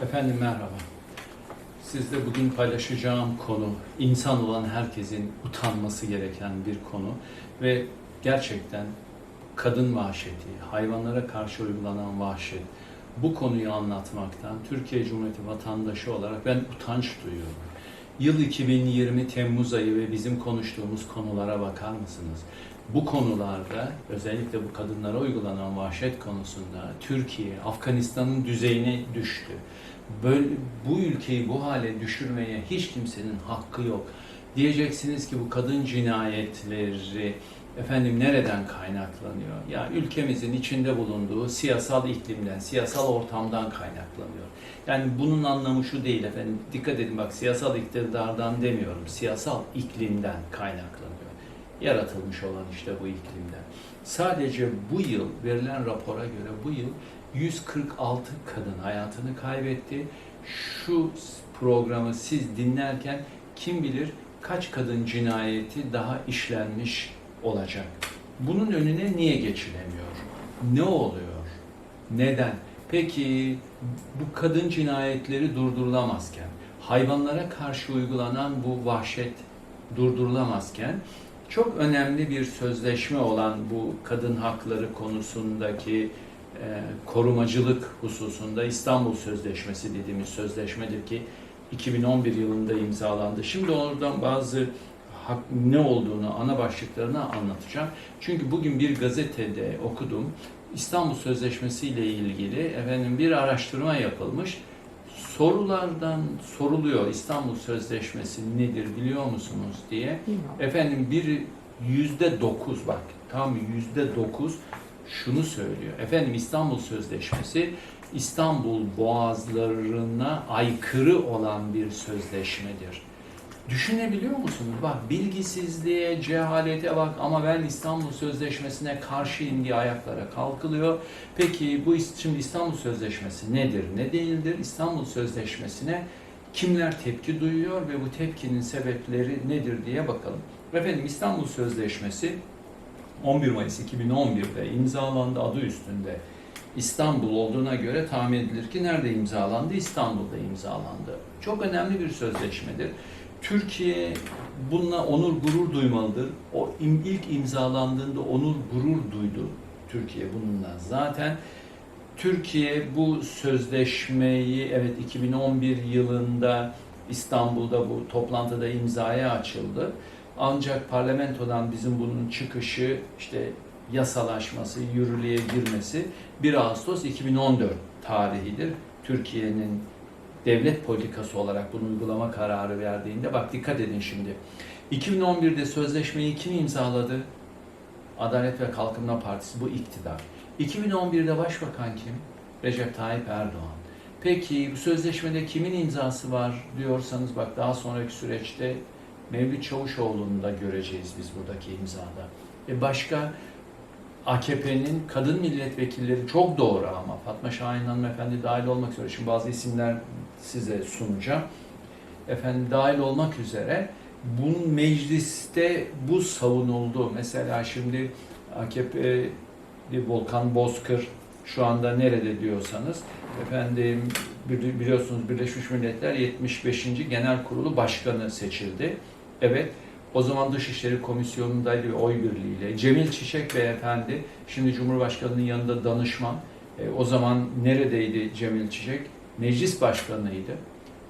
Efendim merhaba. Sizle bugün paylaşacağım konu insan olan herkesin utanması gereken bir konu ve gerçekten kadın vahşeti, hayvanlara karşı uygulanan vahşet. Bu konuyu anlatmaktan Türkiye Cumhuriyeti vatandaşı olarak ben utanç duyuyorum. Yıl 2020 Temmuz ayı ve bizim konuştuğumuz konulara bakar mısınız? Bu konularda özellikle bu kadınlara uygulanan vahşet konusunda Türkiye Afganistan'ın düzeyine düştü. Böyle, bu ülkeyi bu hale düşürmeye hiç kimsenin hakkı yok. Diyeceksiniz ki bu kadın cinayetleri efendim nereden kaynaklanıyor? Ya ülkemizin içinde bulunduğu siyasal iklimden, siyasal ortamdan kaynaklanıyor. Yani bunun anlamı şu değil efendim. Dikkat edin bak siyasal iktidardan demiyorum. Siyasal iklimden kaynaklanıyor. Yaratılmış olan işte bu iklimden. Sadece bu yıl verilen rapora göre bu yıl 146 kadın hayatını kaybetti. Şu programı siz dinlerken kim bilir kaç kadın cinayeti daha işlenmiş olacak. Bunun önüne niye geçilemiyor? Ne oluyor? Neden? Peki bu kadın cinayetleri durdurulamazken, hayvanlara karşı uygulanan bu vahşet durdurulamazken çok önemli bir sözleşme olan bu kadın hakları konusundaki e, korumacılık hususunda İstanbul Sözleşmesi dediğimiz sözleşmedir ki 2011 yılında imzalandı. Şimdi oradan bazı hak, ne olduğunu, ana başlıklarını anlatacağım. Çünkü bugün bir gazetede okudum. İstanbul Sözleşmesi ile ilgili efendim bir araştırma yapılmış. Sorulardan soruluyor İstanbul Sözleşmesi nedir biliyor musunuz diye. Efendim bir yüzde dokuz bak tam yüzde dokuz şunu söylüyor. Efendim İstanbul Sözleşmesi İstanbul boğazlarına aykırı olan bir sözleşmedir. Düşünebiliyor musunuz? Bak bilgisizliğe, cehalete bak ama ben İstanbul Sözleşmesi'ne karşıyım diye ayaklara kalkılıyor. Peki bu şimdi İstanbul Sözleşmesi nedir, ne değildir? İstanbul Sözleşmesi'ne kimler tepki duyuyor ve bu tepkinin sebepleri nedir diye bakalım. Efendim İstanbul Sözleşmesi 11 Mayıs 2011'de imzalandı adı üstünde. İstanbul olduğuna göre tahmin edilir ki nerede imzalandı? İstanbul'da imzalandı. Çok önemli bir sözleşmedir. Türkiye bununla onur gurur duymalıdır. O ilk imzalandığında onur gurur duydu Türkiye bununla. Zaten Türkiye bu sözleşmeyi evet 2011 yılında İstanbul'da bu toplantıda imzaya açıldı. Ancak parlamentodan bizim bunun çıkışı işte yasalaşması, yürürlüğe girmesi 1 Ağustos 2014 tarihidir. Türkiye'nin devlet politikası olarak bunu uygulama kararı verdiğinde bak dikkat edin şimdi. 2011'de sözleşmeyi kim imzaladı? Adalet ve Kalkınma Partisi bu iktidar. 2011'de başbakan kim? Recep Tayyip Erdoğan. Peki bu sözleşmede kimin imzası var diyorsanız bak daha sonraki süreçte Mevlüt Çavuşoğlu'nu da göreceğiz biz buradaki imzada. E başka AKP'nin kadın milletvekilleri çok doğru ama Fatma Şahin hanımefendi dahil olmak üzere şimdi bazı isimler size sunacağım. Efendim dahil olmak üzere bunun mecliste bu savunuldu. Mesela şimdi AKP Volkan Bozkır şu anda nerede diyorsanız efendim bili- biliyorsunuz Birleşmiş Milletler 75. Genel Kurulu Başkanı seçildi. Evet o zaman Dışişleri Komisyonu'ndaydı ve oy birliğiyle. Cemil Çiçek Beyefendi, şimdi Cumhurbaşkanı'nın yanında danışman. E, o zaman neredeydi Cemil Çiçek? Meclis Başkanı'ydı.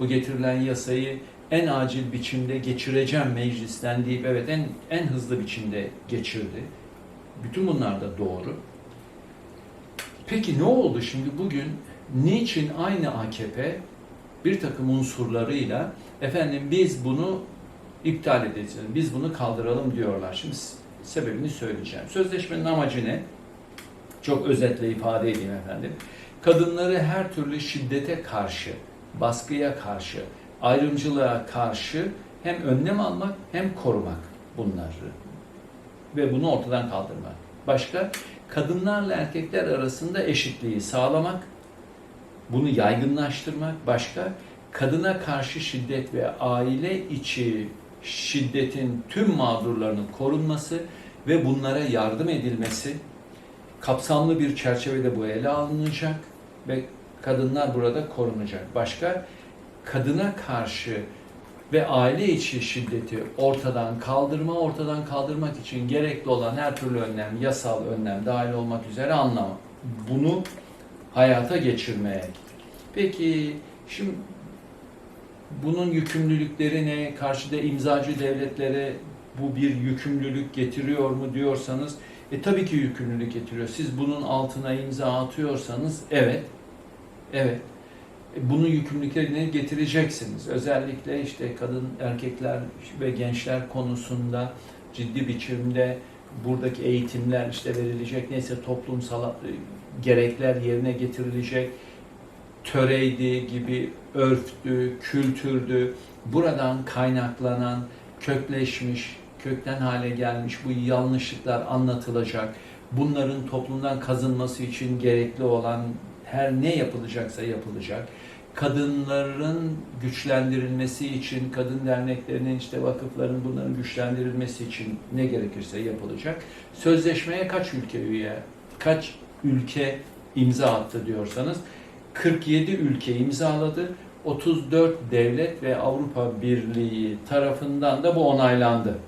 Bu getirilen yasayı en acil biçimde geçireceğim meclisten deyip evet en, en hızlı biçimde geçirdi. Bütün bunlar da doğru. Peki ne oldu şimdi bugün? Niçin aynı AKP bir takım unsurlarıyla efendim biz bunu iptal edeceğiz, biz bunu kaldıralım diyorlar. Şimdi sebebini söyleyeceğim. Sözleşmenin amacı ne? Çok özetle ifade edeyim efendim. Kadınları her türlü şiddete karşı, baskıya karşı, ayrımcılığa karşı hem önlem almak hem korumak bunları. Ve bunu ortadan kaldırmak. Başka, kadınlarla erkekler arasında eşitliği sağlamak, bunu yaygınlaştırmak. Başka, kadına karşı şiddet ve aile içi şiddetin tüm mağdurlarının korunması ve bunlara yardım edilmesi kapsamlı bir çerçevede bu ele alınacak ve Kadınlar burada korunacak. Başka kadına karşı ve aile içi şiddeti ortadan kaldırma, ortadan kaldırmak için gerekli olan her türlü önlem, yasal önlem dahil olmak üzere anlama. Bunu hayata geçirmeye. Peki şimdi bunun yükümlülükleri ne? Karşıda imzacı devletlere bu bir yükümlülük getiriyor mu diyorsanız e tabii ki yükümlülük getiriyor. Siz bunun altına imza atıyorsanız evet. Evet. E, Bunun yükümlülüklerini getireceksiniz. Özellikle işte kadın, erkekler ve gençler konusunda ciddi biçimde buradaki eğitimler işte verilecek. Neyse toplumsal e, gerekler yerine getirilecek. Töreydi gibi örftü, kültürdü. Buradan kaynaklanan, kökleşmiş, kökten hale gelmiş bu yanlışlıklar anlatılacak. Bunların toplumdan kazınması için gerekli olan her ne yapılacaksa yapılacak. Kadınların güçlendirilmesi için, kadın derneklerinin, işte vakıfların bunların güçlendirilmesi için ne gerekirse yapılacak. Sözleşmeye kaç ülke üye, kaç ülke imza attı diyorsanız 47 ülke imzaladı. 34 devlet ve Avrupa Birliği tarafından da bu onaylandı.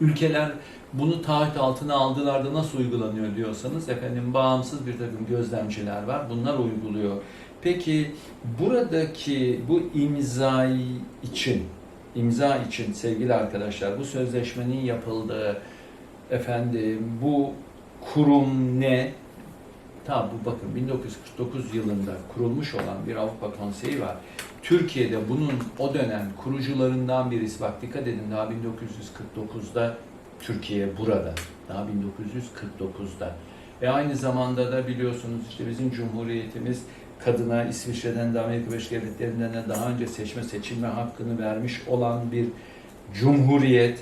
Ülkeler bunu taahhüt altına aldılar da nasıl uygulanıyor diyorsanız efendim bağımsız bir takım gözlemciler var. Bunlar uyguluyor. Peki buradaki bu imza için imza için sevgili arkadaşlar bu sözleşmenin yapıldığı efendim bu kurum ne? Ta bu bakın 1949 yılında kurulmuş olan bir Avrupa Konseyi var. Türkiye'de bunun o dönem kurucularından birisi bak dikkat edin daha 1949'da Türkiye burada. Daha 1949'da. Ve aynı zamanda da biliyorsunuz işte bizim Cumhuriyetimiz kadına İsviçre'den de Amerika Birleşik Devletleri'nden de daha önce seçme seçilme hakkını vermiş olan bir cumhuriyet.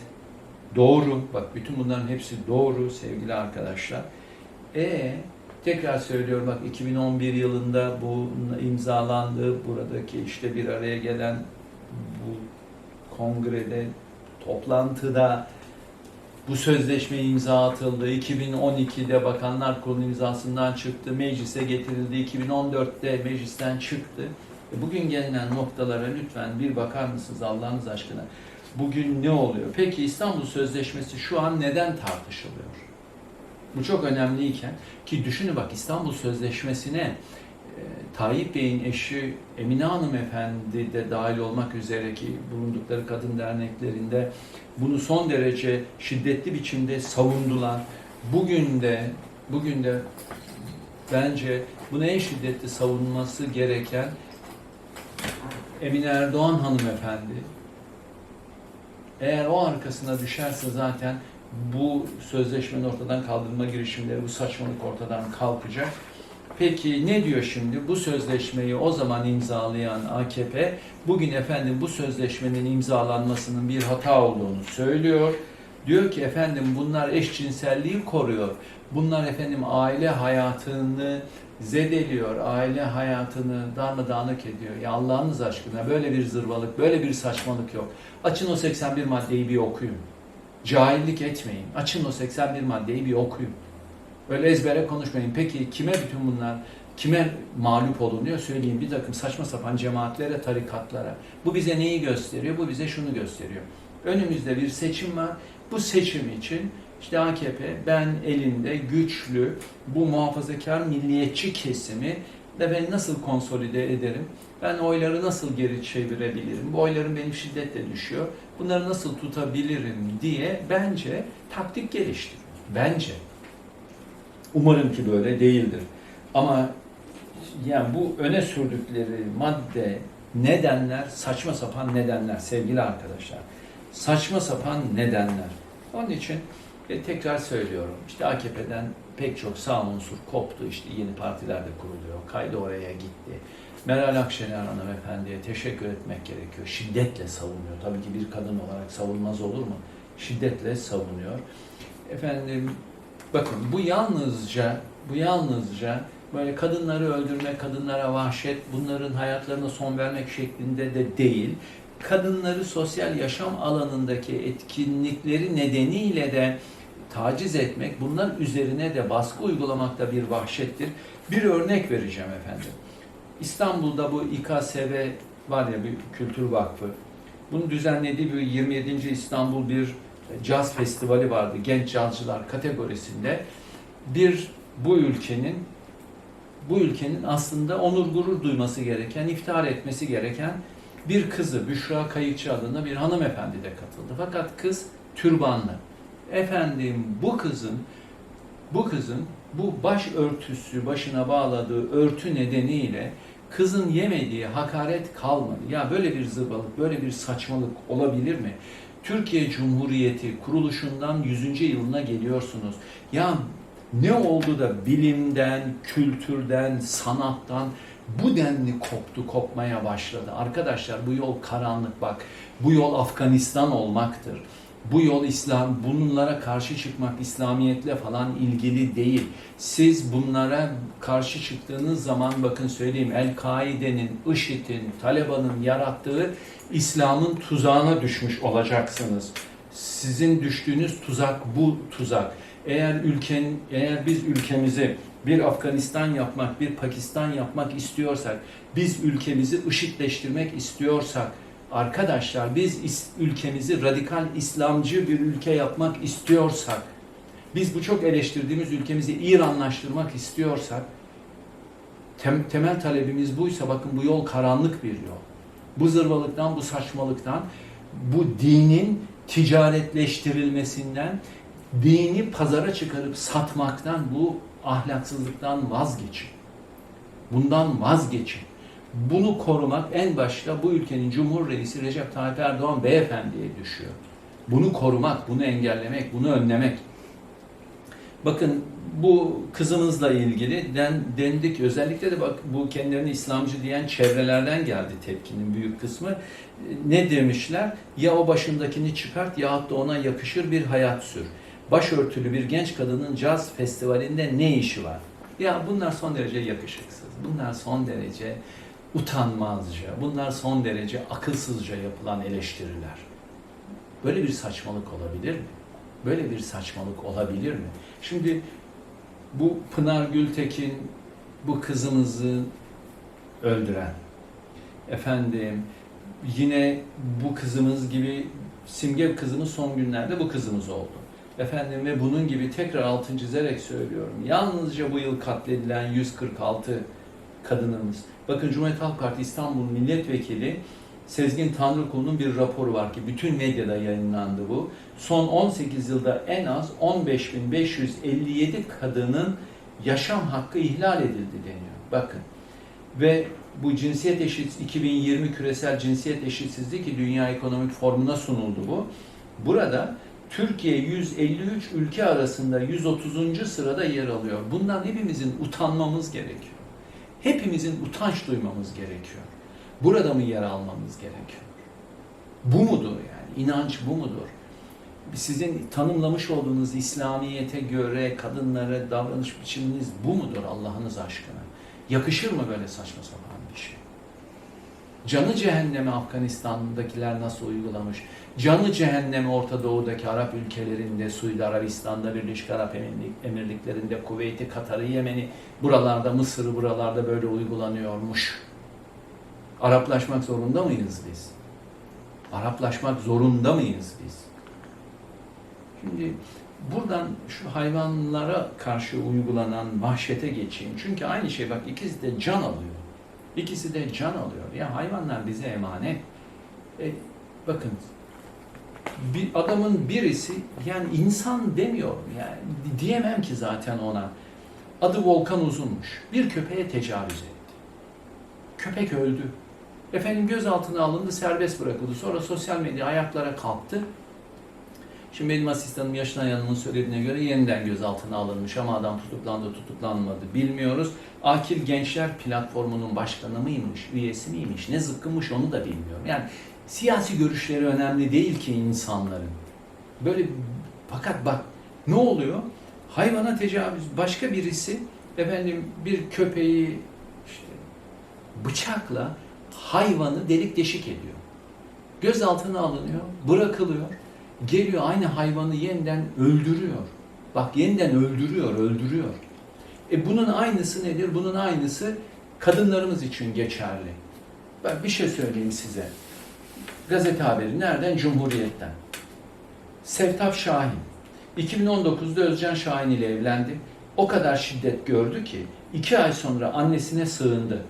Doğru. Bak bütün bunların hepsi doğru sevgili arkadaşlar. E tekrar söylüyorum bak 2011 yılında bu imzalandı. Buradaki işte bir araya gelen bu kongrede toplantıda bu sözleşme imza atıldı. 2012'de Bakanlar Kurulu imzasından çıktı. Meclise getirildi. 2014'te meclisten çıktı. E Bugün gelinen noktalara lütfen bir bakar mısınız Allah'ınız aşkına? Bugün ne oluyor? Peki İstanbul Sözleşmesi şu an neden tartışılıyor? Bu çok önemliyken ki düşünün bak İstanbul Sözleşmesi'ne e, Tayyip Bey'in eşi Emine Hanımefendi de dahil olmak üzere ki bulundukları kadın derneklerinde bunu son derece şiddetli biçimde savundular. Bugün de bugün de bence bunu en şiddetli savunması gereken Emine Erdoğan hanımefendi. Eğer o arkasına düşerse zaten bu sözleşmenin ortadan kaldırma girişimleri, bu saçmalık ortadan kalkacak. Peki ne diyor şimdi? Bu sözleşmeyi o zaman imzalayan AKP bugün efendim bu sözleşmenin imzalanmasının bir hata olduğunu söylüyor. Diyor ki efendim bunlar eşcinselliği koruyor. Bunlar efendim aile hayatını zedeliyor, aile hayatını darmadağınık ediyor. Ya Allah'ınız aşkına böyle bir zırvalık, böyle bir saçmalık yok. Açın o 81 maddeyi bir okuyun. Cahillik etmeyin. Açın o 81 maddeyi bir okuyun. Öyle ezbere konuşmayın. Peki kime bütün bunlar, kime mağlup olunuyor söyleyeyim. Bir takım saçma sapan cemaatlere, tarikatlara. Bu bize neyi gösteriyor? Bu bize şunu gösteriyor. Önümüzde bir seçim var. Bu seçim için işte AKP ben elinde güçlü bu muhafazakar milliyetçi kesimi de ben nasıl konsolide ederim? Ben oyları nasıl geri çevirebilirim? Bu oylarım benim şiddetle düşüyor. Bunları nasıl tutabilirim diye bence taktik geliştiriyor. Bence. Umarım ki böyle değildir. Ama yani bu öne sürdükleri madde nedenler saçma sapan nedenler sevgili arkadaşlar. Saçma sapan nedenler. Onun için e, tekrar söylüyorum. İşte AKP'den pek çok sağ unsur koptu. İşte yeni partiler de kuruluyor. Kaydı oraya gitti. Meral Akşener hanımefendiye teşekkür etmek gerekiyor. Şiddetle savunuyor. Tabii ki bir kadın olarak savunmaz olur mu? Şiddetle savunuyor. Efendim bakın bu yalnızca bu yalnızca böyle kadınları öldürme, kadınlara vahşet, bunların hayatlarına son vermek şeklinde de değil. Kadınları sosyal yaşam alanındaki etkinlikleri nedeniyle de taciz etmek, bunlar üzerine de baskı uygulamak da bir vahşettir. Bir örnek vereceğim efendim. İstanbul'da bu İKSV var ya bir kültür vakfı. Bunun düzenlediği bir 27. İstanbul bir caz festivali vardı. Genç cazcılar kategorisinde. Bir bu ülkenin bu ülkenin aslında onur gurur duyması gereken, iftihar etmesi gereken bir kızı Büşra Kayıkçı adında bir hanımefendi de katıldı. Fakat kız türbanlı. Efendim bu kızın bu kızın bu baş örtüsü başına bağladığı örtü nedeniyle kızın yemediği hakaret kalmadı. Ya böyle bir zırvalık, böyle bir saçmalık olabilir mi? Türkiye Cumhuriyeti kuruluşundan 100. yılına geliyorsunuz. Ya ne oldu da bilimden, kültürden, sanattan bu denli koptu, kopmaya başladı. Arkadaşlar bu yol karanlık bak. Bu yol Afganistan olmaktır. Bu yol İslam, bunlara karşı çıkmak İslamiyetle falan ilgili değil. Siz bunlara karşı çıktığınız zaman bakın söyleyeyim El-Kaide'nin, IŞİD'in, Taliban'ın yarattığı İslam'ın tuzağına düşmüş olacaksınız. Sizin düştüğünüz tuzak bu tuzak. Eğer ülken, eğer biz ülkemizi bir Afganistan yapmak, bir Pakistan yapmak istiyorsak, biz ülkemizi IŞİD'leştirmek istiyorsak, arkadaşlar biz ülkemizi radikal İslamcı bir ülke yapmak istiyorsak, biz bu çok eleştirdiğimiz ülkemizi İranlaştırmak istiyorsak, tem- temel talebimiz buysa bakın bu yol karanlık bir yol. Bu zırvalıktan, bu saçmalıktan, bu dinin ticaretleştirilmesinden, dini pazara çıkarıp satmaktan, bu ahlaksızlıktan vazgeçin. Bundan vazgeçin. Bunu korumak en başta bu ülkenin Cumhur Recep Tayyip Erdoğan beyefendiye düşüyor. Bunu korumak, bunu engellemek, bunu önlemek. Bakın bu kızımızla ilgili den, dendik özellikle de bak bu kendilerini İslamcı diyen çevrelerden geldi tepkinin büyük kısmı. Ne demişler? Ya o başındakini çıkart yahut da ona yakışır bir hayat sür. Başörtülü bir genç kadının caz festivalinde ne işi var? Ya bunlar son derece yakışıksız. Bunlar son derece utanmazca. Bunlar son derece akılsızca yapılan eleştiriler. Böyle bir saçmalık olabilir mi? Böyle bir saçmalık olabilir mi? Şimdi bu Pınar Gültekin bu kızımızı öldüren efendim yine bu kızımız gibi simge kızımız son günlerde bu kızımız oldu. Efendim ve bunun gibi tekrar altın çizerek söylüyorum. Yalnızca bu yıl katledilen 146 kadınımız. Bakın Cumhuriyet Halk Partisi İstanbul Milletvekili Sezgin Tanrıkulu'nun bir raporu var ki bütün medyada yayınlandı bu. Son 18 yılda en az 15.557 kadının yaşam hakkı ihlal edildi deniyor. Bakın. Ve bu cinsiyet eşit 2020 küresel cinsiyet eşitsizliği Dünya Ekonomik Formu'na sunuldu bu. Burada Türkiye 153 ülke arasında 130. sırada yer alıyor. Bundan hepimizin utanmamız gerekiyor. Hepimizin utanç duymamız gerekiyor. Burada mı yer almamız gerekiyor? Bu mudur yani? İnanç bu mudur? Sizin tanımlamış olduğunuz İslamiyete göre kadınlara davranış biçiminiz bu mudur Allah'ınız aşkına? Yakışır mı böyle saçma sapan? Canı cehenneme Afganistan'dakiler nasıl uygulamış? Canı cehenneme Orta Doğu'daki Arap ülkelerinde, Suudi Arabistan'da, Birleşik Arap Emirlik- Emirlikleri'nde, Kuveyt'i, Katar'ı, Yemen'i, buralarda, Mısır'ı buralarda böyle uygulanıyormuş. Araplaşmak zorunda mıyız biz? Araplaşmak zorunda mıyız biz? Şimdi buradan şu hayvanlara karşı uygulanan vahşete geçeyim. Çünkü aynı şey bak ikisi de can alıyor. İkisi de can alıyor. Ya hayvanlar bize emanet. E, bakın bir adamın birisi yani insan demiyorum yani diyemem ki zaten ona. Adı Volkan Uzunmuş. Bir köpeğe tecavüz etti. Köpek öldü. Efendim gözaltına alındı, serbest bırakıldı. Sonra sosyal medya ayaklara kalktı. Şimdi benim asistanım Yaşın Ayan'ın söylediğine göre yeniden gözaltına alınmış ama adam tutuklandı, tutuklanmadı bilmiyoruz. Akil Gençler Platformu'nun başkanı mıymış, üyesi miymiş, ne zıkkınmış onu da bilmiyorum. Yani siyasi görüşleri önemli değil ki insanların. Böyle fakat bak ne oluyor? Hayvana tecavüz başka birisi efendim bir köpeği işte bıçakla hayvanı delik deşik ediyor. Gözaltına alınıyor, bırakılıyor. Geliyor aynı hayvanı yeniden öldürüyor. Bak yeniden öldürüyor, öldürüyor. E bunun aynısı nedir? Bunun aynısı kadınlarımız için geçerli. Ben bir şey söyleyeyim size. Gazete haberi nereden? Cumhuriyet'ten. Sevtap Şahin. 2019'da Özcan Şahin ile evlendi. O kadar şiddet gördü ki iki ay sonra annesine sığındı.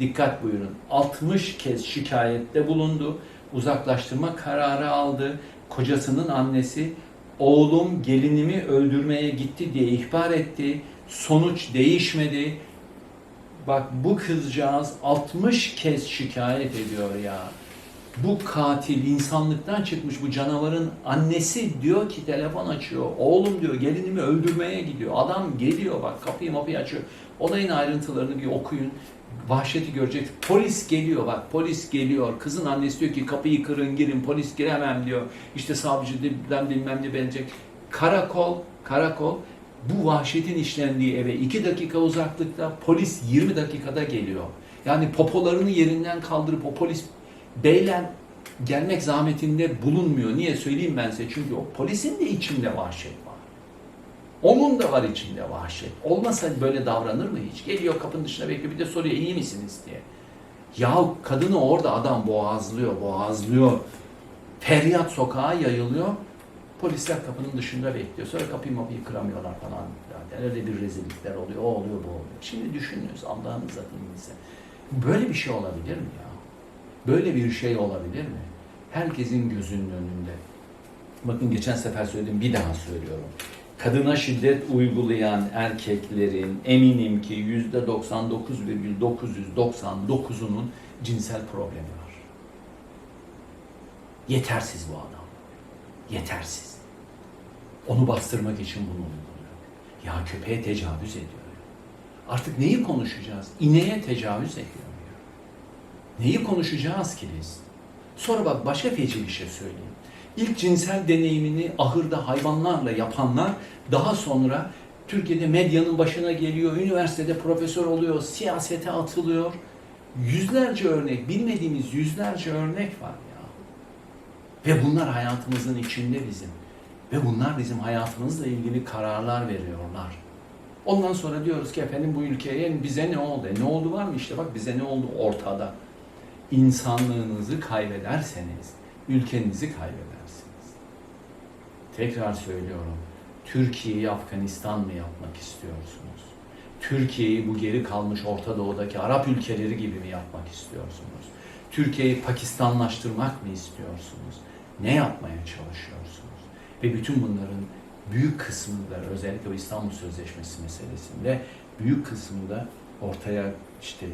Dikkat buyurun. 60 kez şikayette bulundu. Uzaklaştırma kararı aldı. Kocasının annesi oğlum gelinimi öldürmeye gitti diye ihbar etti. Sonuç değişmedi. Bak bu kızcağız 60 kez şikayet ediyor ya. Bu katil insanlıktan çıkmış bu canavarın annesi diyor ki telefon açıyor. Oğlum diyor gelinimi öldürmeye gidiyor. Adam geliyor bak kapıyı mapıyı açıyor. Olayın ayrıntılarını bir okuyun. Vahşeti görecek. Polis geliyor bak polis geliyor. Kızın annesi diyor ki kapıyı kırın girin polis giremem diyor. İşte savcı bilmem bilmem ne belecek. Karakol, karakol bu vahşetin işlendiği eve iki dakika uzaklıkta polis 20 dakikada geliyor. Yani popolarını yerinden kaldırıp o polis beyler gelmek zahmetinde bulunmuyor. Niye söyleyeyim ben size? Çünkü o polisin de içinde vahşet var. Onun da var içinde vahşet. Olmasa böyle davranır mı hiç? Geliyor kapının dışına bekliyor bir de soruyor iyi misiniz diye. Ya kadını orada adam boğazlıyor, boğazlıyor. Feryat sokağa yayılıyor. Polisler kapının dışında bekliyor. Sonra kapıyı mapıyı kıramıyorlar falan. Yani öyle bir rezillikler oluyor. O oluyor, bu oluyor. Şimdi düşünüyoruz Allah'ınıza dininize. Böyle bir şey olabilir mi ya? Böyle bir şey olabilir mi? Herkesin gözünün önünde. Bakın geçen sefer söyledim, bir daha söylüyorum. Kadına şiddet uygulayan erkeklerin eminim ki yüzde 99,999'unun cinsel problemi var. Yetersiz bu adam. Yetersiz. Onu bastırmak için bunu uyguluyor. Ya köpeğe tecavüz ediyor. Artık neyi konuşacağız? İneğe tecavüz ediyor. Neyi konuşacağız ki biz? Sonra bak başka feci bir şey söyleyeyim. İlk cinsel deneyimini ahırda hayvanlarla yapanlar daha sonra Türkiye'de medyanın başına geliyor, üniversitede profesör oluyor, siyasete atılıyor. Yüzlerce örnek, bilmediğimiz yüzlerce örnek var ya. Ve bunlar hayatımızın içinde bizim. Ve bunlar bizim hayatımızla ilgili kararlar veriyorlar. Ondan sonra diyoruz ki efendim bu ülkeye bize ne oldu? Ne oldu var mı işte bak bize ne oldu ortada insanlığınızı kaybederseniz ülkenizi kaybedersiniz. Tekrar söylüyorum. Türkiye'yi Afganistan mı yapmak istiyorsunuz? Türkiye'yi bu geri kalmış Orta Doğu'daki Arap ülkeleri gibi mi yapmak istiyorsunuz? Türkiye'yi Pakistanlaştırmak mı istiyorsunuz? Ne yapmaya çalışıyorsunuz? Ve bütün bunların büyük kısmı da özellikle o İstanbul Sözleşmesi meselesinde büyük kısmı da ortaya işte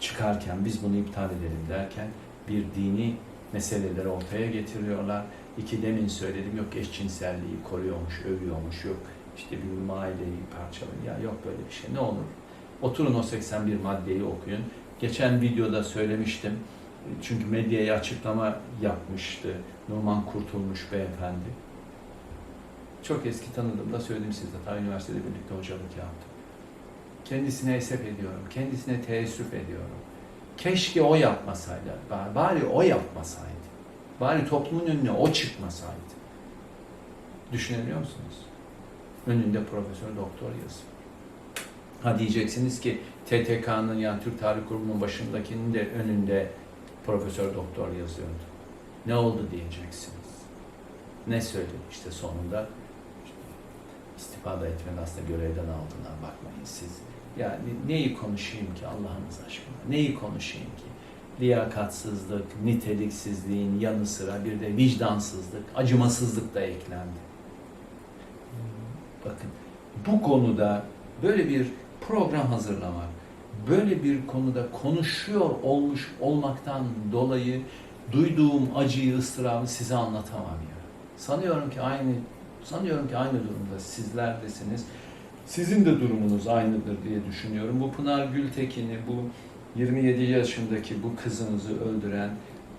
çıkarken biz bunu iptal edelim derken bir dini meseleleri ortaya getiriyorlar. İki demin söyledim yok eşcinselliği koruyormuş, övüyormuş, yok işte bir aileyi parçalıyor. Ya yok böyle bir şey. Ne olur? Oturun o 81 maddeyi okuyun. Geçen videoda söylemiştim. Çünkü medyaya açıklama yapmıştı Numan Kurtulmuş beyefendi. Çok eski tanıdığımda söyledim size. Ta üniversitede birlikte hocalık yaptım. Kendisine esef ediyorum. Kendisine teessüf ediyorum. Keşke o yapmasaydı. Bari o yapmasaydı. Bari toplumun önüne o çıkmasaydı. Düşünebiliyor musunuz? Önünde profesör doktor yazıyor. Ha diyeceksiniz ki TTK'nın yani Türk Tarih Kurumu'nun başındakinin de önünde profesör doktor yazıyordu. Ne oldu diyeceksiniz. Ne söyledi işte sonunda istifade etmeni aslında görevden aldığına bakmayın siz. Yani neyi konuşayım ki Allah'ınız aşkına? Neyi konuşayım ki? Liyakatsızlık, niteliksizliğin yanı sıra bir de vicdansızlık, acımasızlık da eklendi. Bakın bu konuda böyle bir program hazırlamak, böyle bir konuda konuşuyor olmuş olmaktan dolayı duyduğum acıyı, ıstırabı size anlatamam ya. Sanıyorum ki aynı sanıyorum ki aynı durumda sizlerdesiniz. Sizin de durumunuz aynıdır diye düşünüyorum. Bu Pınar Gültekin'i, bu 27 yaşındaki bu kızınızı öldüren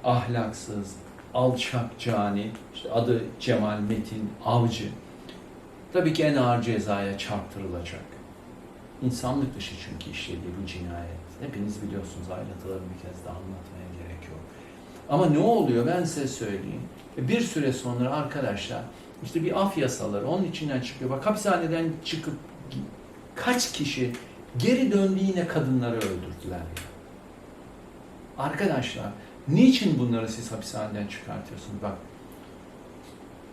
ahlaksız, alçak cani, işte adı Cemal Metin Avcı, tabii ki en ağır cezaya çarptırılacak. İnsanlık dışı çünkü işlediği bu cinayet. Hepiniz biliyorsunuz ayrıntılarını bir kez daha anlatmaya gerek yok. Ama ne oluyor ben size söyleyeyim. Bir süre sonra arkadaşlar işte bir af yasaları onun içinden çıkıyor. Bak hapishaneden çıkıp kaç kişi geri döndü yine kadınları öldürdüler. ya. Arkadaşlar niçin bunları siz hapishaneden çıkartıyorsunuz? Bak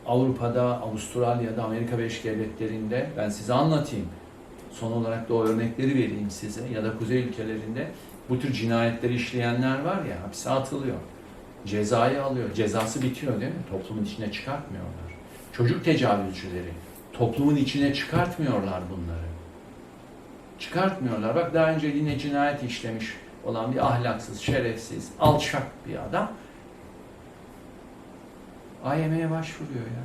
Avrupa'da, Avustralya'da, Amerika Birleşik Devletleri'nde ben size anlatayım. Son olarak da o örnekleri vereyim size ya da kuzey ülkelerinde bu tür cinayetleri işleyenler var ya hapse atılıyor. Cezayı alıyor. Cezası bitiyor değil mi? Toplumun içine çıkartmıyorlar. Çocuk tecavüzcüleri toplumun içine çıkartmıyorlar bunları. Çıkartmıyorlar. Bak daha önce yine cinayet işlemiş olan bir ahlaksız, şerefsiz, alçak bir adam AYM'ye başvuruyor ya.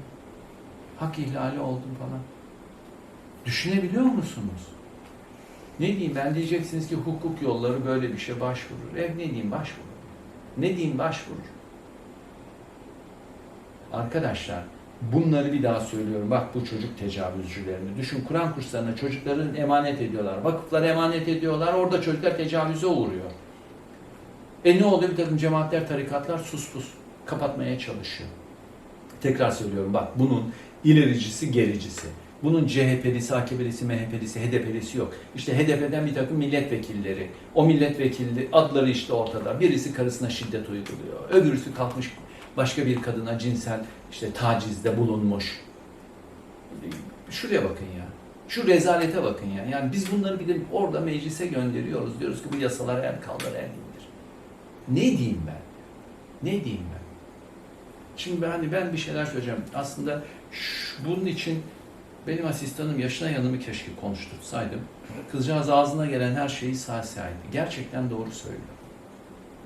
Hak ihlali oldum falan. Düşünebiliyor musunuz? Ne diyeyim ben diyeceksiniz ki hukuk yolları böyle bir şey başvurur. E ne diyeyim başvurur. Ne diyeyim başvurur. Arkadaşlar bunları bir daha söylüyorum. Bak bu çocuk tecavüzcülerini. Düşün Kur'an kurslarına çocukların emanet ediyorlar. Vakıflara emanet ediyorlar. Orada çocuklar tecavüze uğruyor. E ne oluyor? Bir takım cemaatler, tarikatlar sus pus kapatmaya çalışıyor. Tekrar söylüyorum bak bunun ilericisi gericisi. Bunun CHP'lisi, AKP'lisi, MHP'lisi, HDP'lisi yok. İşte HDP'den bir takım milletvekilleri. O milletvekili adları işte ortada. Birisi karısına şiddet uyguluyor. Öbürüsü kalkmış başka bir kadına cinsel işte tacizde bulunmuş. Şuraya bakın ya. Şu rezalete bakın ya. Yani biz bunları bir orada meclise gönderiyoruz. Diyoruz ki bu yasalara el kaldır, el indir. Ne diyeyim ben? Ne diyeyim ben? Şimdi ben, hani ben bir şeyler söyleyeceğim. Aslında şu- bunun için benim asistanım yaşına yanımı keşke konuştursaydım. Kızcağız ağzına gelen her şeyi saysaydı. Gerçekten doğru söylüyor.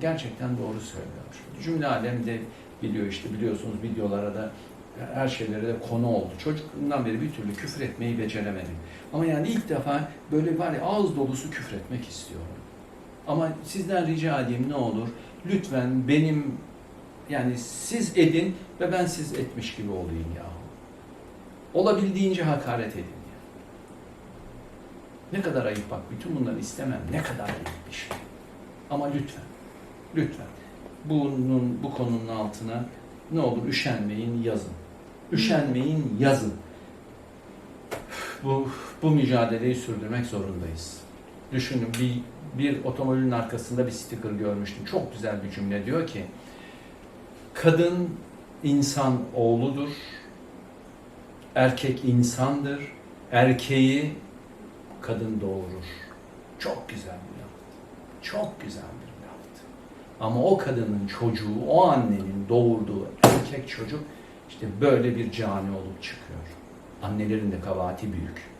Gerçekten doğru söylüyor. Cümle alem de biliyor işte biliyorsunuz videolara da her şeylere de konu oldu. Çocukluğumdan beri bir türlü küfür etmeyi beceremedim. Ama yani ilk defa böyle var ya ağız dolusu küfür etmek istiyorum. Ama sizden rica edeyim ne olur lütfen benim yani siz edin ve ben siz etmiş gibi olayım yahu. Olabildiğince hakaret edin ya. Ne kadar ayıp bak bütün bunları istemem. Ne kadar ayıp bir şey. Ama lütfen, lütfen bunun bu konunun altına ne olur üşenmeyin yazın. Üşenmeyin yazın. Bu bu mücadeleyi sürdürmek zorundayız. Düşünün bir bir otomobilin arkasında bir sticker görmüştüm. Çok güzel bir cümle diyor ki kadın insan oğludur. Erkek insandır. Erkeği kadın doğurur. Çok güzel bir laf. Çok güzel bir. Ama o kadının çocuğu, o annenin doğurduğu erkek çocuk işte böyle bir cani olup çıkıyor. Annelerin de kabahati büyük.